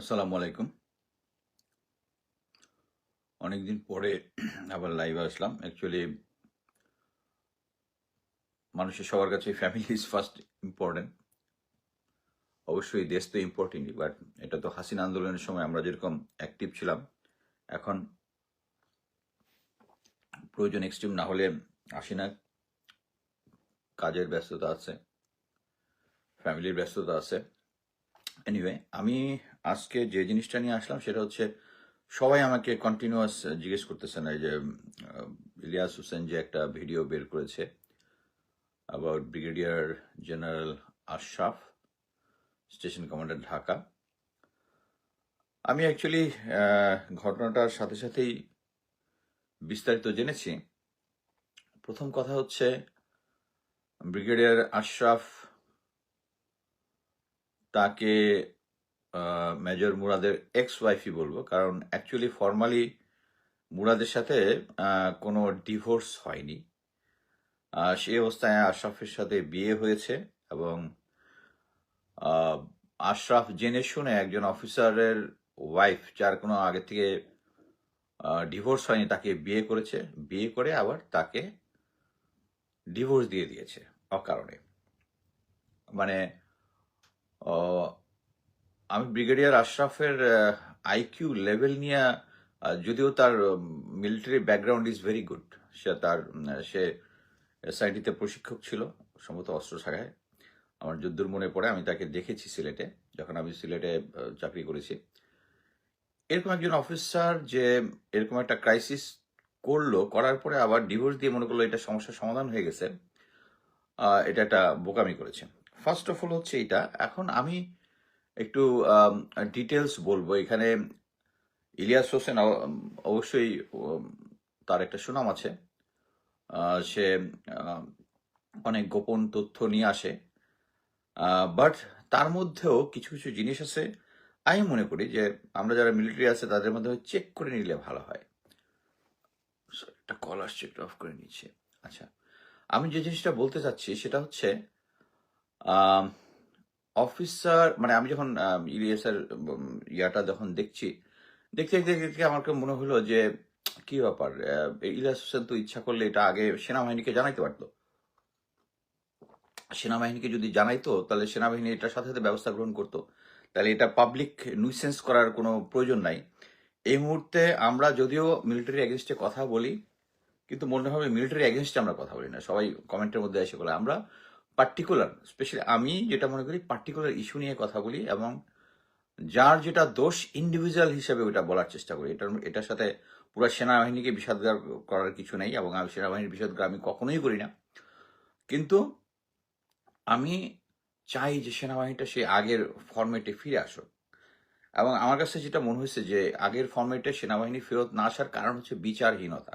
আসসালামু আলাইকুম। অনেকদিন পরে আবার লাইভে আসলাম। অ্যাকচুয়ালি মানুষের সবার কাছে ফ্যামিলি ইজ ফার্স্ট ইম্পর্টেন্ট অবশ্যই দেশ তো ইম্পর্টেন্টই বাট এটা তো হাসিনা আন্দোলনের সময় আমরা যেরকম অ্যাক্টিভ ছিলাম, এখন প্রয়োজন এক্সট্রিম না হলে আসি না। কাজের ব্যস্ততা আছে ফ্যামিলির ব্যস্ততা আছে। এনিওয়ে আমি আজকে যে জিনিসটা নিয়ে আসলাম সেটা হচ্ছে সবাই আমাকে কন্টিনিউয়াস জিজ্ঞেস করতেছেন এই যে ইলিয়াস হোসেন যে একটা ভিডিও বের করেছে about brigadier general Ashraf station commander Dhaka. আমি অ্যাকচুয়ালি ঘটনাটার সাথে সাথেই বিস্তারিত জেনেছি। প্রথম কথা হচ্ছে ব্রিগেডিয়ার আশরাফ তাকে মেজর মুরাদের এক্স ওয়াইফই বলব, কারণ অ্যাকচুয়ালি ফর্মালি মুরাদের সাথে কোনো ডিভোর্স হয়নি। সেই অবস্থায় আশরাফের সাথে বিয়ে হয়েছে এবং আশরাফ জেনে শুনে একজন অফিসারের ওয়াইফ যার কোনো আগে থেকে ডিভোর্স হয়নি, তাকে বিয়ে করেছে। বিয়ে করে আবার তাকে ডিভোর্স দিয়ে দিয়েছে, অকারণে। মানে আমি ব্রিগেডিয়ার আশরাফের আইকিউ লেভেল নিয়ে যদিও তার military background is very good সে তার সে এসআইটিতে প্রশিক্ষক ছিল, সম্ভবত অস্ত্র শাখায়। আমার যদ্দূর মনে পড়ে, আমি তাকে দেখেছি সিলেটে, যখন আমি সিলেটে চাকরি করেছি। এরকম একজন অফিসার যে এরকম একটা ক্রাইসিস করল, করার পরে আবার ডিভোর্স দিয়ে মনে করল এটা সমস্যার সমাধান হয়ে গেছে। এটা একটা বোকামি করেছে। ফার্স্ট অফ অল হচ্ছে এটা, এখন আমি একটু ডিটেলস বলব। এখানে ইলিয়াস হোসেন অবশ্যই তার একটা সুনাম আছে। সে অনেক গোপন তথ্য নিয়ে আসে। বাট তার মধ্যেও কিছু কিছু জিনিস আছে। আমি মনে করি যে, আমরা যারা মিলিটারি আছে, তাদের মধ্যে চেক করে নিলে ভালো হয়। একটা কল আসছে, একটু অফ করে নিচ্ছে। আচ্ছা আমি যে জিনিসটা বলতে চাচ্ছি, সেটা হচ্ছে অফিসার মানে আমি যখন ইলিয়াসের ইয়াটা যখন দেখছি, দেখতে দেখতে দেখতে আমার কাছে মনে হলো যে, কি ব্যাপার ইলিয়াস হোসেন তো ইচ্ছা করলে এটা আগে সেনাবাহিনীকে জানাইতে পারতো। সেনাবাহিনীকে যদি জানাইতো, তাহলে সেনাবাহিনী এটার সাথে সাথে ব্যবস্থা গ্রহণ করতো। তাহলে এটা পাবলিক নুইসেন্স করার কোনো প্রয়োজন নাই। এই মুহূর্তে আমরা যদিও মিলিটারি এগেনস্টে কথা বলি, কিন্তু মনে হবে মিলিটারি এগেনস্টে আমরা কথা বলি না। সবাই কমেন্টের মধ্যে এসে বলে, আমরা পার্টিকুলার স্পেশালি আমি যেটা মনে করি পার্টিকুলার ইস্যু নিয়ে কথা বলি এবং যার যেটা দোষ ইন্ডিভিজুয়াল হিসেবে ওটা বলার চেষ্টা করি। এটার এটার সাথে পুরো সেনাবাহিনীকে বিষাদগার করার কিছু নেই এবং আমি সেনাবাহিনীর বিষাদগার আমি কখনোই করি না। কিন্তু আমি চাই যে সেনাবাহিনীটা সেই আগের ফরম্যাটে ফিরে আসুক। এবং আমার কাছে যেটা মনে হয়েছে যে আগের ফরম্যাটে সেনাবাহিনী ফেরত না আসার কারণ হচ্ছে বিচারহীনতা।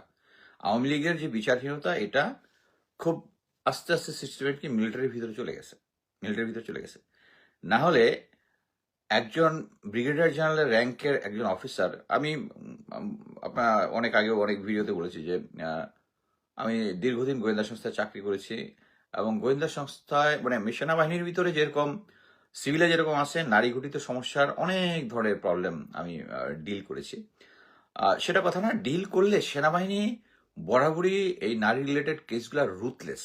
আওয়ামী লীগের যে বিচারহীনতা, এটা খুব আস্তে আস্তে সিস্টেমেটিক মিলিটারির ভিতরে চলে গেছে। মিলিটারির ভিতরে চলে গেছে। না হলে একজন ব্রিগেডিয়ার জেনারেল র্যাঙ্কের একজন অফিসার আমি আপনার অনেক আগেও অনেক ভিডিওতে বলেছি যে আমি দীর্ঘদিন গোয়েন্দা সংস্থায় চাকরি করেছি এবং গোয়েন্দা সংস্থায় মানে সেনাবাহিনীর ভিতরে যেরকম সিভিলে যেরকম আছে, নারী ঘটিত সমস্যার অনেক ধরনের প্রবলেম আমি ডিল করেছি। সেটা কথা না ডিল করলে সেনাবাহিনী বরাবরই এই নারী রিলেটেড কেসগুলো রুথলেস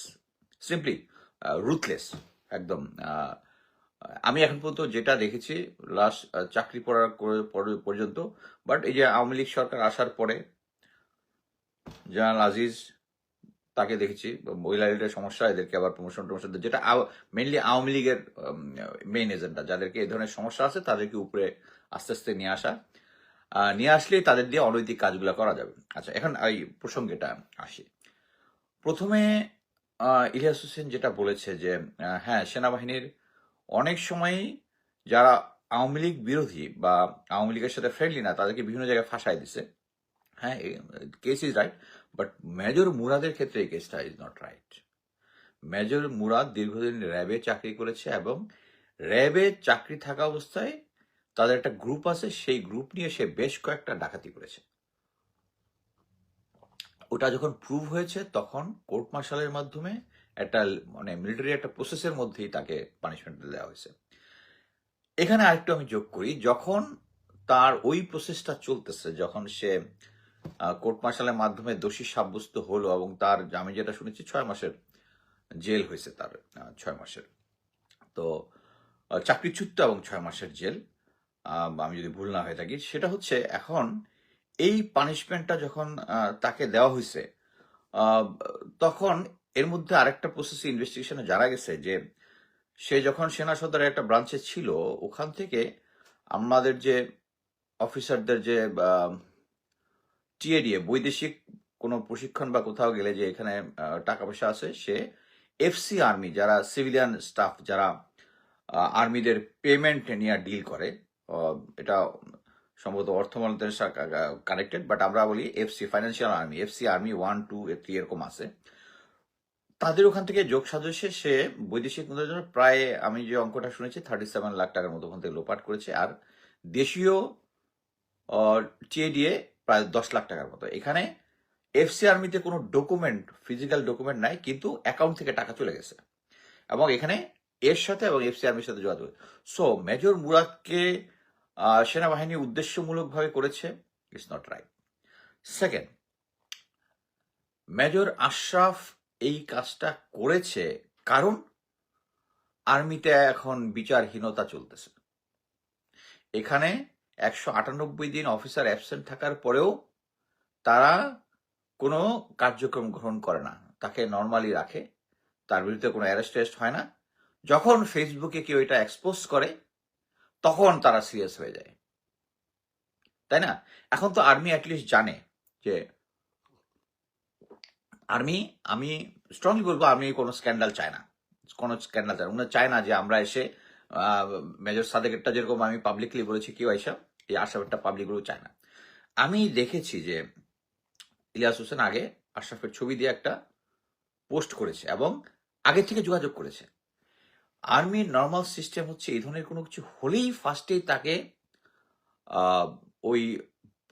সিম্পলি রুথলেস একদম আমি এখন পর্যন্ত যেটা দেখেছি লাস্ট চাকরি পড়ার পর্যন্ত বাট এই যে আওয়ামী লীগ সরকার আসার পরে, জেনারেল আজিজ, তাকে দেখেছি, মহিলা রিলেটেড সমস্যা, এদেরকে আবার প্রমোশন টমোশন যেটা মেনলি আওয়ামী লীগের মেইন এজেন্ডা যাদেরকে এই ধরনের সমস্যা আছে, তাদেরকে উপরে আস্তে আস্তে নিয়ে আসা নিয়ে আসলেই তাদের দিয়ে অনৈতিক কাজগুলো করা যাবে। আচ্ছা এখন এই প্রসঙ্গেটা আসি। প্রথমে ইলিয়াস হোসেন যেটা বলেছে যে হ্যাঁ সেনাবাহিনীর অনেক সময়ই যারা আওয়ামী লীগ বিরোধী বা আওয়ামী লীগের সাথে ফ্রেন্ডলি না, তাদেরকে বিভিন্ন জায়গায় ফাঁসাই দিছে। হ্যাঁ case is right but major মুরাদের ক্ষেত্রে এই কেসটা is not right major Murad দীর্ঘদিন র্যাবে চাকরি করেছে এবং র্যাবে চাকরি থাকা অবস্থায় তাদের একটা গ্রুপ আছে, সেই গ্রুপ নিয়ে সে বেশ কয়েকটা ডাকাতি করেছে। ওটা যখন প্রুভ হয়েছে, তখন কোর্ট মার্শালের মাধ্যমে একটা মানে মিলিটারি একটা প্রসেসের মধ্যেই তাকে পানিশমেন্ট দেওয়া হয়েছে। এখানে আরেকটু আমি যোগ করি, যখন তার ওই প্রসেসটা চলতেছে, যখন সে কোর্ট মার্শালের মাধ্যমে দোষী সাব্যস্ত হলো এবং তার, আমি যেটা শুনেছি, ছয় মাসের জেল হয়েছে তার ছয় মাসের। তো চাকরিচ্যুত এবং ছয় মাসের জেল আমি যদি ভুল না হয়ে থাকি, সেটা হচ্ছে এখন এই পানিশমেন্টটা যখন তাকে দেওয়া হয়েছে তখন এর মধ্যে আরেকটা প্রসেস ইনভেস্টিগেশনে জানা গেছে যে, সে যখন সেনা সদরের একটা ব্রাঞ্চে ছিল, ওখান থেকে আমাদের যে অফিসারদের যে টিএডিএ বৈদেশিক কোনো প্রশিক্ষণ বা কোথাও গেলে যে এখানে টাকা পয়সা আছে, সে এফসি আর্মি যারা সিভিলিয়ান স্টাফ যারা আর্মিদের পেমেন্ট নিয়ে ডিল করে এটা সম্ভবত অর্থ মন্ত্রণালয়ের কানেক্টেড বাট আমরা বলি FC financial army FC army one two three এরকম আছে। তাদের ওখান থেকে যোগ সাজসে সে বৈদেশিক মুদ্রার জন্য প্রায়, আমি যে অঙ্কটা শুনেছি থার্টি সেভেন লাখ টাকার মতো ওখান থেকে লোপাট করেছে, আর দেশীয় টিএডিএ প্রায় দশ লাখ টাকার মতো। এখানে এফসি আর্মিতে কোনো ডকুমেন্ট ফিজিক্যাল ডকুমেন্ট নাই, কিন্তু অ্যাকাউন্ট থেকে টাকা চলে গেছে। এবং এখানে এর সাথে এবং এফসি আর্মির সাথে যোগাযোগ। সো মেজর মুরাদকে সেনাবাহিনী উদ্দেশ্যমূলকভাবে করেছে it's not right second major Ashraf এই কাজটা করেছে কারণ আর্মিতে এখন বিচারহীনতা চলতেছে। এখানে একশো আটানব্বই দিন অফিসার অ্যাবসেন্ট থাকার পরেও তারা কোনো কার্যক্রম গ্রহণ করে না। তাকে নর্মালি রাখে, তার বিরুদ্ধে কোনো অ্যারেস্ট হয় না। যখন ফেসবুকে কেউ এটা এক্সপোজ করে তখন তারা সিরিয়াস হয়ে যায়। তাই না? এখন তো আর্মি অ্যাটলিস্ট জানে যে আর্মি আমি স্ট্রংলি বলব আর্মি কোনো স্ক্যান্ডাল চায় না। কোনো স্ক্যান্ডাল চায় না। চায় না যে আমরা এসে মেজর সাদেকেরটা যেরকম আমি পাবলিকলি বলেছি কেউ আইসা এই আশরাফেরটা পাবলিকগুলো চায় না। আমি দেখেছি যে ইলিয়াস হোসেন আগে আশরাফের ছবি দিয়ে একটা পোস্ট করেছে এবং আগে থেকে যোগাযোগ করেছে। আর্মির নর্মাল সিস্টেম হচ্ছে এই ধরনের কোনো কিছু হলেই ফার্স্টেই তাকে ওই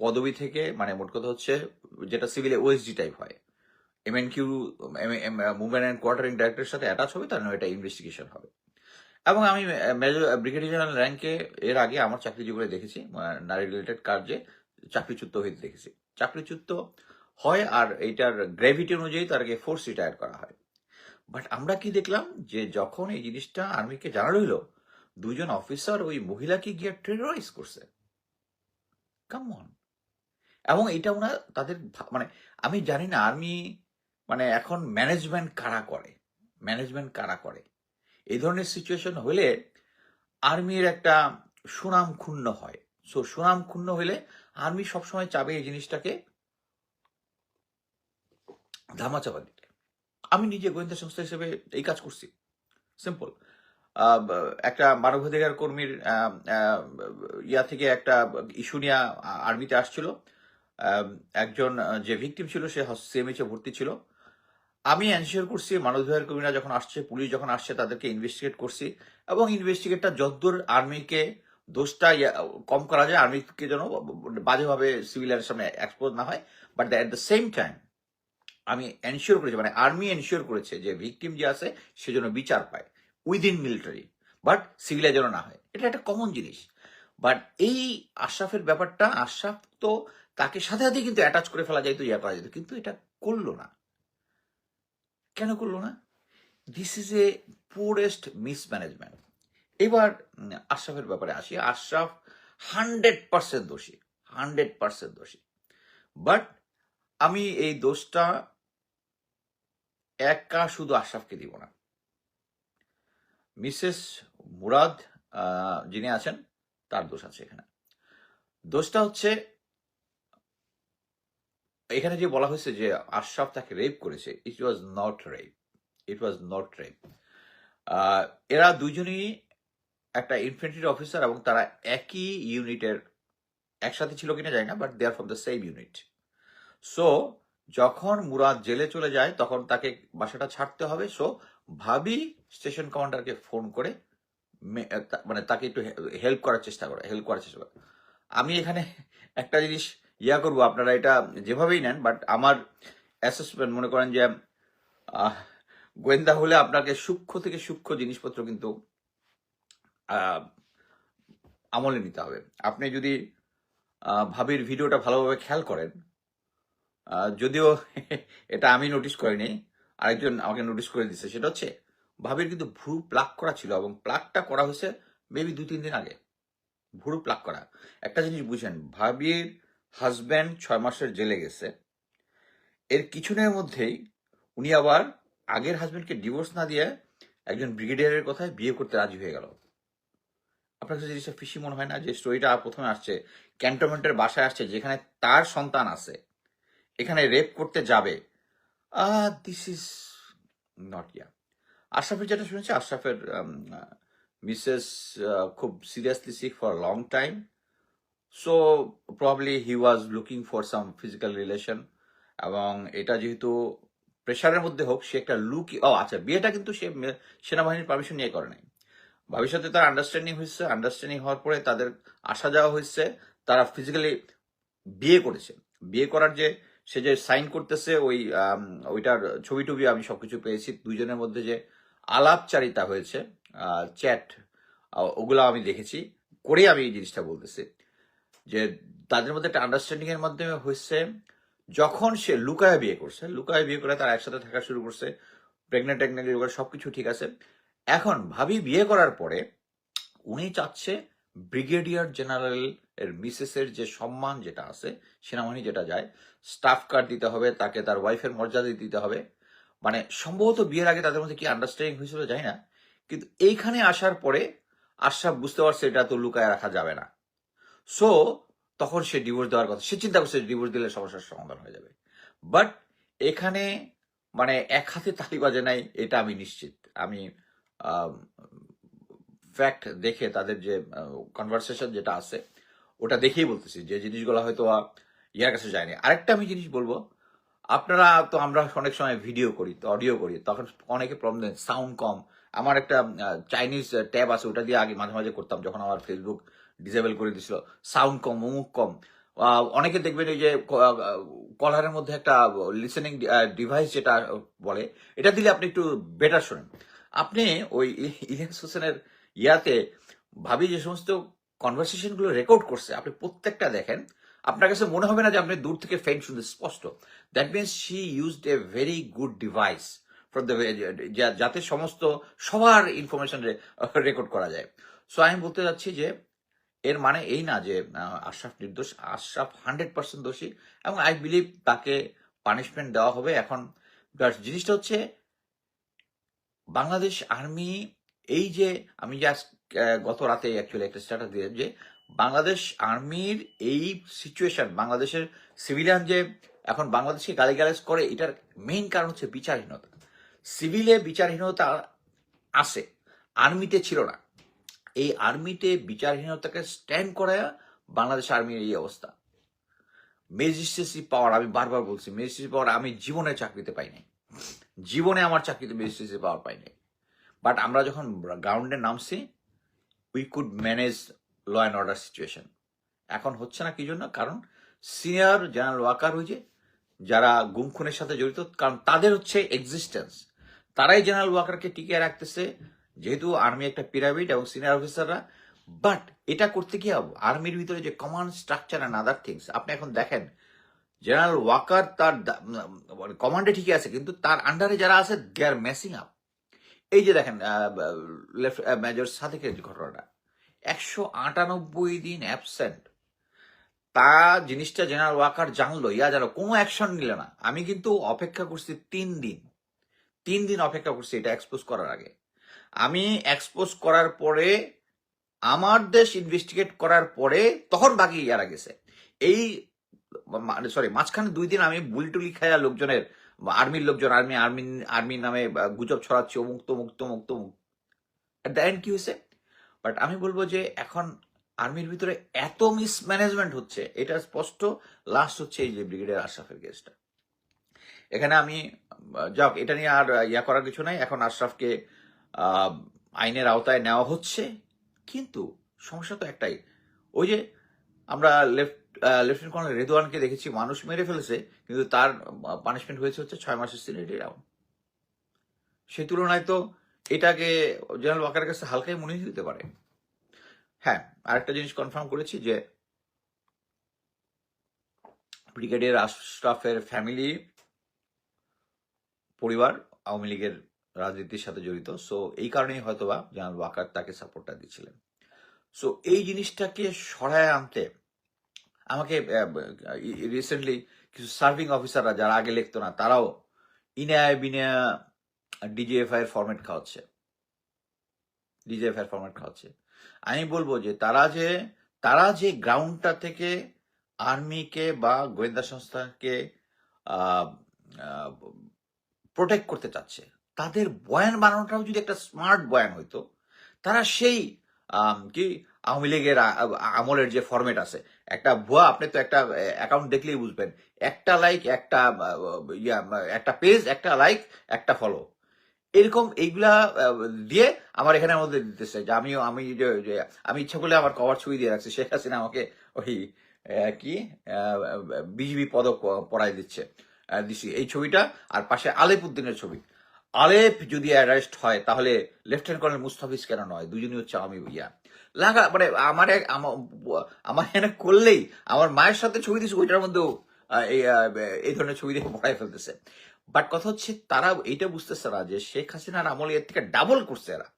পদবি থেকে মানে মোট কথা হচ্ছে যেটা সিভিলে ওএসডি টাইপ হয়। MN Q movement and quartering ডাইরেক্টরের সাথে অ্যাটাচ হবে, তার এটা ইনভেস্টিগেশন হবে। এবং আমি মেজর ব্রিগেডিয়ার জেনারেল র্যাঙ্কে এর আগে আমার চাকরি জীবনে দেখেছি নারী রিলেটেড কার্যে চাকরিচ্যুত হইতে দেখেছি। চাকরিচ্যুত হয় আর এইটার গ্র্যাভিটি অনুযায়ী তারকে ফোর্স রিটায়ার করা হয়। বাট আমরা কি দেখলাম যে যখন এই জিনিসটা আর্মিকে জানানো হইল দুজন অফিসার ওই মহিলাকে গিয়ে টেরোরাইজ করছে। কাম অন এবং এটা ওনা তাদের মানে আমি জানি না আর্মি মানে এখন ম্যানেজমেন্ট কারা করে ম্যানেজমেন্ট কারা করে। এই ধরনের সিচুয়েশন হলে আর্মির একটা সুনাম ক্ষুণ্ণ হয়। সো সুনাম ক্ষুণ্ণ হলে আর্মি সবসময় চাবে এই জিনিসটাকে ধামাচাপা আমি নিজে গোয়েন্দা সংস্থা হিসেবে এই কাজ করছি। সিম্পল একটা মানবাধিকার কর্মীর ইয়া থেকে একটা ইস্যু নিয়ে আর্মিতে আসছিল। একজন যে ভিকটিম ছিল, সে সিএমএইচ ভর্তি ছিল। আমি এনশিওর করছি মানবাধিকার কর্মীরা যখন আসছে, পুলিশ যখন আসছে, তাদেরকে ইনভেস্টিগেট করছি এবং ইনভেস্টিগেটটা যতদূর আর্মিকে দোষটা কম করা যায়, আর্মিকে যেন বাজেভাবে সিভিলিয়ানের সামনে এক্সপোজ না হয় but at the same time আমি এনশিওর করেছি মানে আর্মি এনশিওর করেছে যে ভিকটিম যে আছে, সে যেন বিচার পায় উইদিন মিলিটারি বাট সিভিলিয়া যেন না হয়। এটা একটা কমন জিনিস। বাট এই আশরাফের ব্যাপারটা, আশরাফ তো তাকে সাথে সাথে কিন্তু অ্যাটাচ করে ফেলা যাইতো, ইয়া করা যেত কিন্তু এটা করল না। কেন করল না? This is a purest mismanagement এবার আশরাফের ব্যাপারে আসি। আশরাফ হান্ড্রেড পার্সেন্ট দোষী হান্ড্রেড পার্সেন্ট দোষী। বাট আমি এই দোষটা একা শুধু আশরাফকে দিব না। মিসেস মুরাদ যিনি আছেন, তার দোষ আছে এখানে। দোষটা হচ্ছে, এখানে যে বলা হয়েছে যে আশরাফ তাকে রেপ করেছে it was not rape it was not rape এরা দুজনই একটা ইনফেন্ট্রি অফিসার এবং তারা একই ইউনিটের একসাথে ছিল কিনা জানি না but they are from the same unit so যখন মুরাদ জেলে চলে যায়, তখন তাকে বাসাটা ছাড়তে হবে। সো ভাবি স্টেশন কমান্ডারকে ফোন করে মানে তাকে একটু হেল্প করার চেষ্টা করে, হেল্প করার চেষ্টা করে। আমি এখানে একটা জিনিস ইয়া করব, আপনারা এটা যেভাবেই নেন বাট আমার অ্যাসেসমেন্ট মনে করেন যে গোয়েন্দা হলে আপনাকে সূক্ষ্ম থেকে সূক্ষ্ম জিনিসপত্র কিন্তু আমলে নিতে হবে। আপনি যদি ভাবির ভিডিওটা ভালোভাবে খেয়াল করেন যদিও এটা আমি নোটিস করিনি, আরেকজন আমাকে নোটিস করে দিচ্ছে সেটা হচ্ছে, ভাবির কিন্তু ভ্রু প্লাক করা ছিল এবং প্লাকটা করা হয়েছে মেবি দু তিন দিন আগে। ভুরু প্লাক করা। একটা জিনিস বুঝেন, ভাবির হাজব্যান্ড ছয় মাসের জেলে গেছে। এর কিছুদিনের মধ্যেই উনি আবার আগের হাজব্যান্ডকে ডিভোর্স না দিয়ে একজন ব্রিগেডিয়ারের কথায় বিয়ে করতে রাজি হয়ে গেল। আপনার কাছে জিনিসটা ফিসি মনে হয় না? যে স্টোরিটা প্রথমে আসছে ক্যান্টনমেন্টের বাসায় আসছে, যেখানে তার সন্তান আছে। এখানে রেপ করতে যাবে। দিস ইজ নট ইয়া আশরাফের যেটা শুনেছি আশরাফের মিসেস খুব seriously sick for long time so probably he was looking for some physical relation এবং এটা যেহেতু প্রেশারের মধ্যে হোক, সে একটা লুক ও আচ্ছা বিয়েটা কিন্তু সে সেনাবাহিনীর পারমিশন নিয়ে করে নাই। ভবিষ্যতে তার আন্ডারস্ট্যান্ডিং হয়েছে আন্ডারস্ট্যান্ডিং হওয়ার পরে তাদের আসা যাওয়া হয়েছে, তারা ফিজিক্যালি বিয়ে করেছে। বিয়ে করার যে সে যে সাইন করতেছে, ওই ওইটার ছবি টবি আমি সবকিছু পেয়েছি। দুইজনের মধ্যে যে আলাপচারিতা হয়েছে চ্যাট ওগুলো আমি দেখেছি। করে আমি এই জিনিসটা বলতেছি যে তাদের মধ্যে একটা আন্ডারস্ট্যান্ডিং এর মাধ্যমে হয়েছে, যখন সে লুকায় বিয়ে করছে, লুকায় বিয়ে করে তারা একসাথে থাকা শুরু করছে প্রেগনেন্ট টেগনেন্ট সবকিছু ঠিক আছে। এখন ভাবি বিয়ে করার পরে উনি চাচ্ছে ব্রিগেডিয়ার জেনারেল এর মিসেস এর যে সম্মান যেটা আছে, সেনাবাহিনী যেটা যায় স্টাফ কার্ড দিতে হবে, তাকে তার ওয়াইফের মর্যাদা দিতে হবে। মানে সম্ভবত বিয়ের আগে তাদের মধ্যে কি আন্ডারস্ট্যান্ডিং হয়েছিল জানি না। কিন্তু এইখানে আসার পরে আশরাফ বুঝতে পারছে এটা তো লুকায় রাখা যাবে না। সো তখন সে ডিভোর্স দেওয়ার কথা, সে চিন্তা করছে ডিভোর্স দিলে সমস্যার সমাধান হয়ে যাবে। বাট এখানে মানে এক হাতে তালি বাজে নাই, এটা আমি নিশ্চিত। আমি ফ্যাক্ট দেখে তাদের যে কনভারসেশন যেটা আছে, ওটা দেখেই বলতেছি। যে জিনিসগুলো হয়তো ইয়ার কাছে যায়নি। আরেকটা আমি জিনিস বলব, আপনারা তো আমরা অনেক সময় ভিডিও করি তো অডিও করি, তখন অনেকে প্রবলেম দেন সাউন্ড কম। আমার একটা চাইনিজ ট্যাব আছে, ওটা দিয়ে আগে মাঝে মাঝে করতাম, যখন আমার ফেসবুক ডিসেবল করে দিছিল। সাউন্ড কম, অমুক কম। অনেকে দেখবেন এই যে কলারের মধ্যে একটা লিসেনিং ডিভাইস যেটা বলে, এটা দিলে আপনি একটু বেটার শোনেন। আপনি ওই ইলিয়াস হোসেনের ইয়াতে ভাবি যে সমস্ত কনভারসেশনগুলো রেকর্ড করছে, আপনি প্রত্যেকটা দেখেন, আপনার কাছে মনে হবে না যে আপনি দূর থেকে ফেন শুনতে স্পষ্ট। That means she used a very good device the যাতে সমস্ত সবার ইনফরমেশন রেকর্ড করা যায়। সো আমি বলতে যাচ্ছি যে, এর মানে এই না যে আশরাফ নির্দোষ, আশরাফ হান্ড্রেড পার্সেন্ট দোষী এবং আই বিলিভ তাকে পানিশমেন্ট দেওয়া হবে। এখন জিনিসটা হচ্ছে, বাংলাদেশ আর্মি এই যে আমি আহ, গত রাতে অ্যাকচুয়ালি একটা স্ট্যাটাস দিলাম যে বাংলাদেশ আর্মির এই সিচুয়েশন বাংলাদেশের সিভিলিয়ান যে এখন বাংলাদেশকে গালিগালাজ করে এটার মেইন কারণ হচ্ছে বিচারহীনতা। সিভিলে বিচারহীনতা আছে আর্মিতে ছিল না। এই আর্মিতে বিচারহীনতাকে স্ট্যান্ড করা বাংলাদেশ আর্মির এই অবস্থা। ম্যাজিস্ট্রেসি পাওয়ার আমি বারবার বলছি ম্যাজিস্ট্রেসি পাওয়ার আমি জীবনে চাকরিতে পাই নাই। জীবনে আমার চাকরিতে ম্যাজিস্ট্রেসি পাওয়ার পাই নাই। বাট আমরা যখন গ্রাউন্ডে নামছি we could manage law and order situation এখন হচ্ছে না কি জন্য? কারণ সিনিয়র জেনারেল ওয়াকার যে, যারা গুম খুনের সাথে জড়িত, কারণ তাদের হচ্ছে এক্সিস্টেন্স তারাই জেনারেল ওয়াকারকে টিকিয়ে রাখতেছে, যেহেতু আর্মি একটা পিরামিড এবং সিনিয়র অফিসাররা বাট এটা করতে কি হবে আর্মির ভিতরে যে command structure and other things আপনি এখন দেখেন জেনারেল ওয়াকার তার কমান্ডে ঠিকই আছে, কিন্তু তার আন্ডারে যারা আছে দে আর মেসিং আপ এই যে দেখেন মেজর সাদেকের ঘটনাটা, একশো আটানব্বই দিন অ্যাবসেন্ট তা জিনিসটা জেনারেল ওয়াকার জানলো, ইয়া জানো কোনো অ্যাকশন নিল না। আমি কিন্তু অপেক্ষা করছি তিন দিন তিন দিন অপেক্ষা করছি এটা এক্সপোজ করার আগে। আমি এক্সপোজ করার পরে, আমার দেশ ইনভেস্টিগেট করার পরে, তখন বাকি ইয়ারা গেছে। এই মানে সরি মাঝখানে দুই দিন আমি বুলটুলি খায়া লোকজনের আর্মির লোকজন, আর্মি আর্মি আর্মির নামে গুজব ছড়াচ্ছে, অমুক, তমুক তমুক তমুক। দ্য এন্ড কি হয়েছে? বাট আমি বলব যে এখন আর্মির ভিতরে এত মিসম্যানেজমেন্ট হচ্ছে, এটা স্পষ্ট। লাস্ট হচ্ছে এই যে ব্রিগেডিয়ার আশরাফের কেসটা এখানে আমি, যাক, এটা নিয়ে আর ইয়া করার কিছু নাই। এখন আশরাফকে আইনের আওতায় নেওয়া হচ্ছে। কিন্তু সমস্যা তো একটাই, ওই যে আমরা লেফট লেফটেন্যান্ট কর্নেল রেদওয়ানকে দেখেছি, মানুষ মেরে ফেলেছে, কিন্তু তার পানিশমেন্ট হয়েছে হচ্ছে ছয় মাসের সিলেটি রাউন্ড সে তুলনায় তো এটাকে জেনারেল ওয়াকারের কাছে হালকাই মনে দিতে পারে। হ্যাঁ আরেকটা জিনিস কনফার্ম করেছি যে ব্রিগেডিয়ার আশরাফের ফ্যামিলি পরিবার আওয়ামী লীগের রাজনীতির সাথে জড়িত। সো এই কারণেই হয়তোবা জেনারেল ওয়াকার তাকে সাপোর্টটা দিচ্ছিলেন। সো এই জিনিসটাকে সরায় আনতে, আমাকে রিসেন্টলি কিছু সার্ভিং অফিসাররা যারা আগে লিখতো না, তারাও ইনায় বিনা ডিজিএফআই এর ফরম্যাট খাওয়াচ্ছে। ডিজিএফআই এর ফরম্যাট খাওয়াচ্ছে। আমি বলব যে, তারা যে তারা যে গ্রাউন্ডটা থেকে আর্মিকে বা গোয়েন্দা সংস্থাকে প্রোটেক্ট করতে চাচ্ছে, তাদের বয়ান বানানোটাও যদি একটা স্মার্ট বয়ান হইতো, তারা সেই কি আওয়ামী লীগের আমলের যে ফরম্যাট আছে, একটা ভুয়া আপনি তো একটা অ্যাকাউন্ট দেখলেই বুঝবেন। একটা লাইক একটা একটা পেজ একটা লাইক একটা ফলো এরকম এইগুলা দিয়ে আমার এখানে আমাদের দিতেছে যে আমি আমি আমি ইচ্ছা করলে আমার কভার ছবি দিয়ে রাখছি। শেখ হাসিনা আমাকে ওই কি বিজিবি পদক পড়াই দিচ্ছে দিছি এই ছবিটা। আর পাশে আলেপ উদ্দিনের ছবি। আলেপ যদি অ্যারেস্ট হয়, তাহলে লেফটেন্যান্ট কর্নেল মুস্তাফিজ কেন নয়? দুজনই হচ্ছে আমি ইয়া লাগা মানে আমার আমার এখানে করলেই আমার মায়ের সাথে ছবি দিচ্ছে ওইটার মধ্যেও এই ধরনের ছবি দেখে পড়াই ফেলতেছে। বাট কথা হচ্ছে, তারা এইটা বুঝতেছে না যে শেখ হাসিনার আমল এর থেকে ডাবল করছে এরা।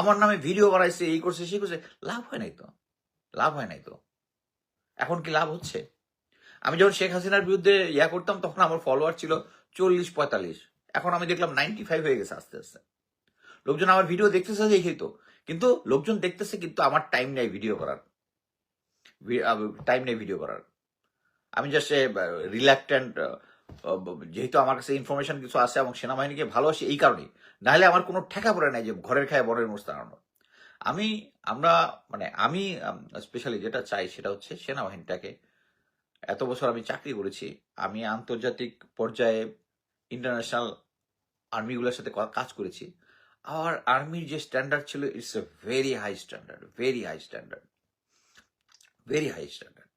আমার নামে ভিডিও বানাইছে, এই করছে, সেই করছে, লাভ হয় নাই তো? লাভ হয় নাই তো? এখন কি লাভ হচ্ছে? আমি যখন শেখ হাসিনার বিরুদ্ধে ইয়া করতাম, তখন আমার ফলোয়ার ছিল চল্লিশ পঁয়তাল্লিশ। এখন আমি দেখলাম নাইনটি ফাইভ হয়ে গেছে আস্তে আস্তে। লোকজন আমার ভিডিও দেখতেছে দেখেই তো। কিন্তু লোকজন দেখতেছে কিন্তু আমার টাইম নেই ভিডিও করার। টাইম নেই ভিডিও করার। আমি জাস্ট রিল্যাক্টেন্ট যেহেতু আমার কাছে ইনফরমেশন কিছু আছে এবং সেনাবাহিনীকে ভালোবাসি এই কারণেই। নাহলে আমার কোনো ঠেকা পড়ে নাই যে ঘরের খায় বড়ের মোষ তাড়ানো আমি, আমরা মানে আমি স্পেশালি যেটা চাই সেটা হচ্ছে সেনাবাহিনীটাকে। এত বছর আমি চাকরি করেছি। আমি আন্তর্জাতিক পর্যায়ে ইন্টারন্যাশনাল আর্মিগুলোর সাথে কাজ করেছি। আর আর্মির যে স্ট্যান্ডার্ড ছিল it's a very high standard very high standard very high standard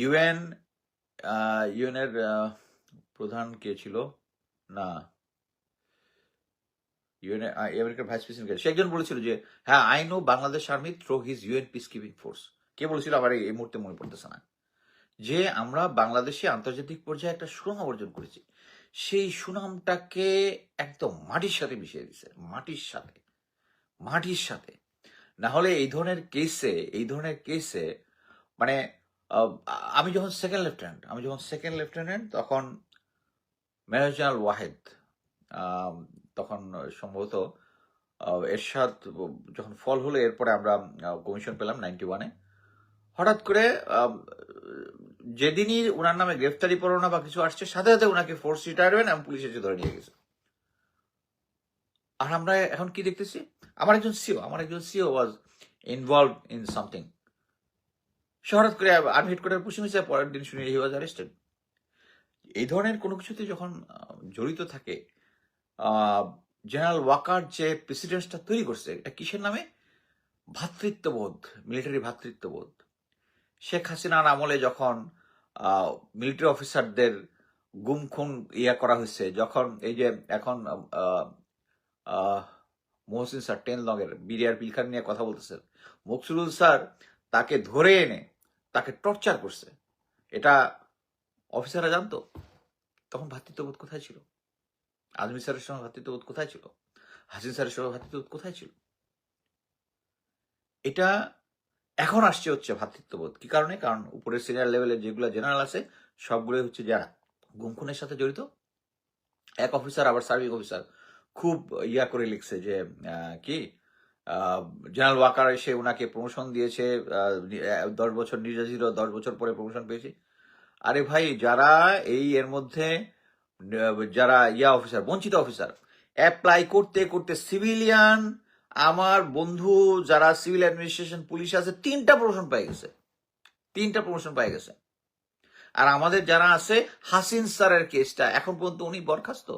UN ইউএনের প্রধান কে ছিল? না। ইউএন আমেরিকার ভাইস প্রেসিডেন্ট সে একজন বলেছিল যে হ্যাঁ I know Bangladesh army through his UN peacekeeping force কে বলেছিল? আবার এই মুহূর্তে মনে পড়তেছে না। যে আমরা বাংলাদেশে আন্তর্জাতিক পর্যায়ে একটা সুনাম অর্জন করেছি। সেই সুনামটাকে একদম মাটির সাথে মিশিয়ে দিছে, মাটির সাথে মাটির সাথে। না হলে এই ধরনের কেসে এই ধরনের কেসে মানে আমি যখন সেকেন্ড লেফটেন্যান্ট আমি যখন সেকেন্ড লেফটেন্যান্ট তখন মেজর জেনারেল ওয়াহেদ তখন সম্ভবত এরশাদ যখন ফল হলো, এরপরে আমরা কমিশন পেলাম নাইনটি ওয়ানে হঠাৎ করে যেদিনই ওনার নামে গ্রেফতারি পরোয়ানা বা কিছু আসছে, সাথে সাথে ওনাকে ফোর্স রিটায়ারমেন্ট এবং পুলিশ এসে ধরে নিয়ে গেছে। আর আমরা এখন কি দেখতেছি? আমার একজন সিও আমার একজন CO was involve in something হঠাৎ করে আর্মি হেডকোয়ার্টার পুষে মিশে পরের দিন শুনে হি ওয়াজ অ্যারেস্টেড এই ধরনের কোনো কিছুতে যখন জড়িত থাকে জেনারেল ওয়াকার যে প্রেসিডেন্টটা তৈরি করছে, এটা কিসের নামে? ভ্রাতৃত্ববোধ মিলিটারি ভ্রাতৃত্ববোধ শেখ হাসিনার আমলে যখন মিলিটারি অফিসারদের গুম খুন ইয়া করা হয়েছে, যখন এই যে এখন মহসিন স্যার, টেন লগের বিডিআর পিলখান নিয়ে কথা বলতেছেন মকসুদুল স্যার তাকে ধরে এনে, তাকে টর্চার করছে। এটা অফিসাররা জানতো? তখন ভাতৃত্ববোধ কোথায় ছিল? আজমি স্যারের সঙ্গে ভাতৃত্ববোধ কোথায় ছিল? হাসিন স্যারের সঙ্গে ভাতৃত্ববোধ কোথায় ছিল? এটা এখন আসছে হচ্ছে ভ্রাতৃত্ববোধ কি কারণে? কারণ উপরের সিনিয়র লেভেলের যেগুলো জেনারেল আছে, সবগুলোই হচ্ছে যারা গুম খুনের সাথে জড়িত, এক অফিসার আবার সার্ভিং অফিসার খুব ইয়া করে লিখছে যে কি জেনারেল ওয়াকার এসে ওনাকে প্রমোশন দিয়েছে দশ বছর নির্যাতিত, দশ বছর পরে প্রমোশন পেয়েছে। আরে ভাই, যারা এই এর মধ্যে যারা ইয়া অফিসার বঞ্চিত অফিসার অ্যাপ্লাই করতে করতে সিভিলিয়ান আমার বন্ধু যারা সিভিল অ্যাডমিনিস্ট্রেশন পুলিশ আছে, তিনটা প্রমোশন পাই গেছে। তিনটা প্রমোশন পাই গেছে। আর আমাদের যারা আছে, হাসিন স্যারের কেসটা এখন পর্যন্ত উনি বরখাস্ত।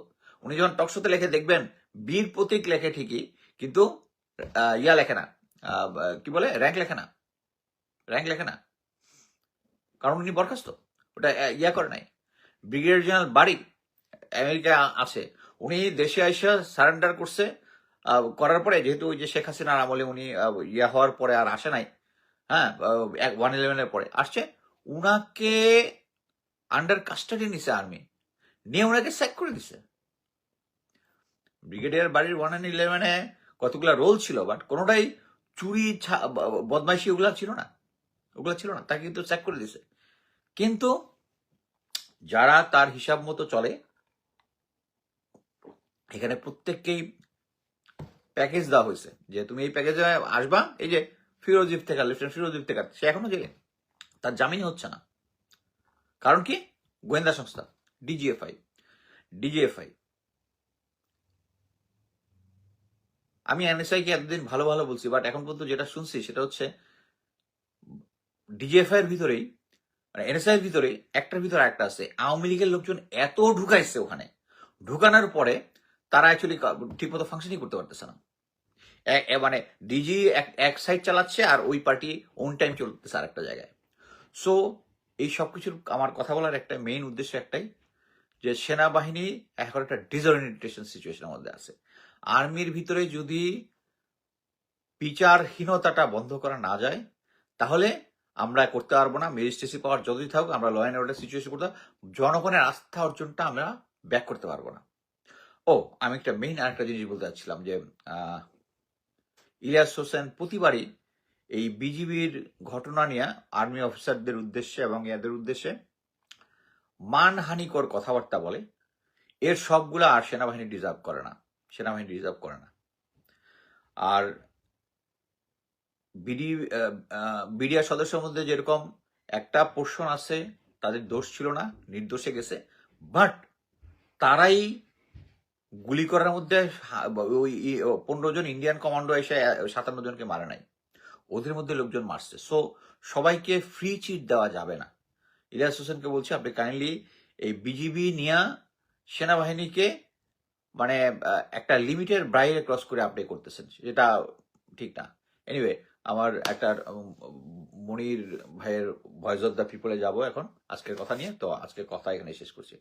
উনি যখন টকশোতে লেখে, দেখবেন, বীর প্রতীক লেখে ঠিকই, কিন্তু ইয়া লেখে না। কি বলে? র্যাঙ্ক লেখে না। র্যাঙ্ক লেখে না। কারণ উনি বরখাস্ত। ওটা ইয়া করে নাই। ব্রিগেডিয়ার জেনারেল বাড়ি আমেরিকা আছে। উনি দেশে আইসা সারেন্ডার করছে। করার পরে যেহেতু ওই যে শেখ হাসিনার আমলে উনি ইয়া হওয়ার পরে আর আসে নাই হ্যাঁ ওয়ান ইলেভেনের পরে আসছে, উনাকে আন্ডার কাস্টাডি নিছে আর্মি নিয়ে ওনাকে স্যাক করে দিছে। ব্রিগেডিয়ার বাড়ির ওয়ান অ্যান্ড ইলেভেনে কতগুলা রোল ছিল বাট কোনোটাই চুরি বদমাইশি ওগুলা ছিল না, ওগুলা ছিল না, তাকে কিন্তু চেক করে দিছে। কিন্তু যারা তার হিসাব মতো চলে, এখানে প্রত্যেককেই প্যাকেজ দেওয়া হয়েছে। যে তুমি এই প্যাকেজে আসবা, এই যে ফিরোজ ইফতেকার লেফটেন্যান্ট ফিরোজ ইফতেকার সে এখনও জেলে তার জামিন হচ্ছে না। কারণ কি? গোয়েন্দা সংস্থা ডিজিএফআই ডিজিএফআই আমি এনএসআই কে এতদিন ভালো ভালো বলছি বাট এখন পর্যন্ত যেটা শুনছি সেটা হচ্ছে ডিজিএফআই এর ভিতরেই মানে এনএসআই এর ভিতরে একটার ভিতরে একটা আছে। আওয়ামী লীগের লোকজন এত ঢুকাইছে ওখানে। ঢুকানোর পরে তারা অ্যাকচুয়ালি ঠিক মতো ফাংশনই করতে পারতেছে না। মানে ডিজি এক সাইড চালাচ্ছে আর ওই পার্টি ওন টাইম চলতেছে আর একটা জায়গায়। সো এই সব কিছুর আমার কথা বলার একটা মেইন উদ্দেশ্য একটাই যে সেনাবাহিনী এখন একটা ডিসঅরিয়েন্টেশন সিচুয়েশনের মধ্যে আছে। আর্মির ভিতরে যদি বিচারহীনতাটা বন্ধ করা না যায়, তাহলে আমরা করতে পারব না। ম্যাজিস্ট্রেসি পাওয়ার যতই থাকুক, আমরা ল অ্যান্ড অর্ডার সিচুয়েশন করতে জনগণের আস্থা অর্জনটা আমরা ব্যাক করতে পারব না। ও, আমি একটা মেইন আরেকটা জিনিস বলতে চাচ্ছিলাম যে ইলিয়াস হোসেন প্রতিবারই এই বিজিবির ঘটনা নিয়ে আর্মি অফিসারদের উদ্দেশ্যে এবং এদের উদ্দেশ্যে মানহানিকর কথাবার্তা বলে। এর সবগুলো আর সেনাবাহিনী ডিজার্ভ করে না, সেনাবাহিনী ডিজার্ভ করে না। আর বিডি বিডিআর সদস্যের মধ্যে যেরকম একটা পোর্শন আছে, তাদের দোষ ছিল না, নির্দোষে গেছে, বাট তারাই গুলি করার মধ্যে ওই পনেরো জন ইন্ডিয়ান কমান্ডো এসে সাতান্ন জনকে মারে নাই। ওদের মধ্যে লোকজন মারছে। সো সবাইকে ফ্রি চিট দেওয়া যাবে না। ইলিয়াস হোসেনকে বলছি, আপনি কাইন্ডলি এই বিজিবি নিয়ে সেনাবাহিনীকে মানে একটা লিমিটের বাইরে ক্রস করে আপনি করতেছেন। যেটা ঠিক না। এনিওয়ে আমার একটা মনির ভাইয়ের ভয়েস অফ দ্য পিপলে যাব এখন। আজকের কথা নিয়ে। তো আজকের কথা এখানে শেষ করছি।